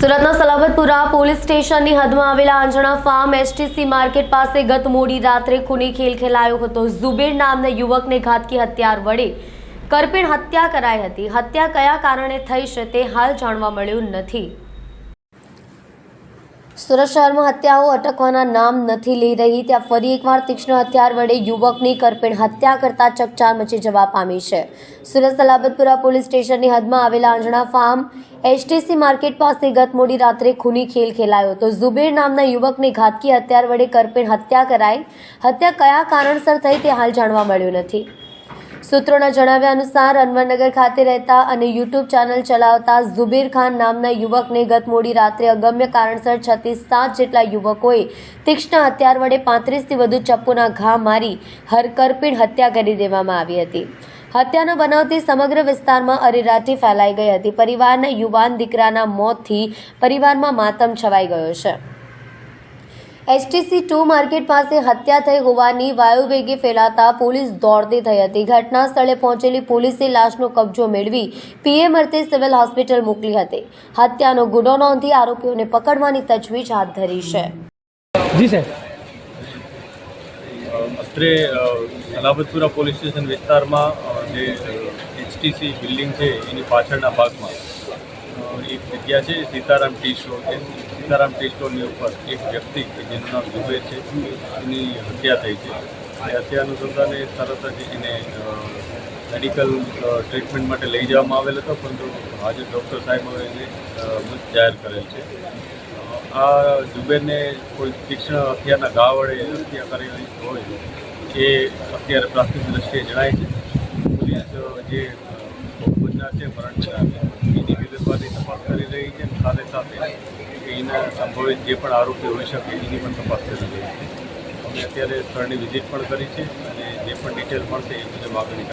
સુરતના સલાબતપુરા પોલીસ સ્ટેશનની હદમાં આવેલા આંજણા ફાર્મ એસટીસી માર્કેટ પાસે ગત મોડી રાત્રે ખૂની ખેલ ખેલાયો હતો. ઝુબેર નામના યુવકને ઘાતકી હથિયાર વડે કરપીણ હત્યા કરાઈ હતી. હત્યા કયા કારણે થઈ છે તે હાલ જાણવા મળ્યું નથી. સુરત શહેરમાં હત્યાઓ અટકવાના નામ નથી લઈ રહી. ત્યાં ફરી એકવાર તીક્ષ્ણ હથિયાર વડે યુવકની કરપેણ હત્યા કરતા ચકચાર મચી જવા પામી છે. સુરત સલાબતપુરા પોલીસ સ્ટેશનની હદમાં આવેલા અંજણા ફાર્મ એસટીસી માર્કેટ પાસે ગત મોડી રાત્રે ખૂની ખેલ ખેલાયો તો ઝુબેર નામના યુવકની ઘાતકી હથિયાર વડે કરપેણ હત્યા કરાઈ. હત્યા કયા કારણસર થઈ તે હાલ જાણવા મળ્યું નથી. સૂત્રોના જણાવ્યા અનુસાર અનવરનગર ખાતે રહેતા અને યુટ્યુબ ચેનલ ચલાવતા ઝુબીર ખાન નામના યુવકને ગત મોડી રાત્રે અગમ્ય કારણસર છતી સાત જેટલા યુવકોએ તીક્ષ્ણ હથિયાર વડે પાંત્રીસથી વધુ ચપ્પુના ઘા મારી હરકરપીણ હત્યા કરી દેવામાં આવી હતી. હત્યાનો બનાવથી સમગ્ર વિસ્તારમાં અરેરાટી ફેલાઈ ગઈ હતી. પરિવારના યુવાન દીકરાના મોતથી પરિવારમાં માતમ છવાઈ ગયો છે. એસટીસી ટુ માર્કેટ પાસે હત્યા થઈ હોવાની વાયુવેગે ફેલાતા પોલીસ દોડતી થઈ હતી. ઘટના સ્થળે પહોંચેલી પોલીસે લાશનો કબજો મેળવી પીએમ અર્થે સિવિલ હોસ્પિટલ મોકલી હતી. હત્યાનો ગુનો નોંધી આરોપીઓને પકડવાની તજવીજ હાથ ધરી છે. જી સાહેબ. અત્રે અલાબતપુરા પોલીસ સ્ટેશન વિસ્તારમાં જે એચટીસી બિલ્ડિંગ છે એની પાછળના ભાગમાં એક જગ્યા છે સીતારામ ટી સ્ટોર છે. સીતારામ ટેસ્ટોની ઉપર એક વ્યક્તિ કે જેનું નામ દુબે છે, એની હત્યા થઈ છે. એ હત્યા અનુસંધાને તરત જ એને મેડિકલ ટ્રીટમેન્ટ માટે લઈ જવામાં આવેલ હતો, પરંતુ આજે ડૉક્ટર સાહેબે એને મૃત જાહેર કરેલ છે. આ જુબેરને કોઈ તીક્ષ્ણ હથિયારના ઘા વડે હત્યા કરેલી હોય, એ અત્યારે પ્રાથમિક દ્રષ્ટિએ જણાય છે. પોલીસ જે ભોગબજના છે મરણના એની વિગતવારની તપાસ કરી રહી છે સાથે સાથે એના સંભવિત જે પણ આરોપી હોઈ શકે, એની પણ તપાસ કરી રહી છે અમે અત્યારે સ્થળની વિઝિટ પણ કરી છે અને જે પણ ડિટેલ મળશે એ મુજબ આગળની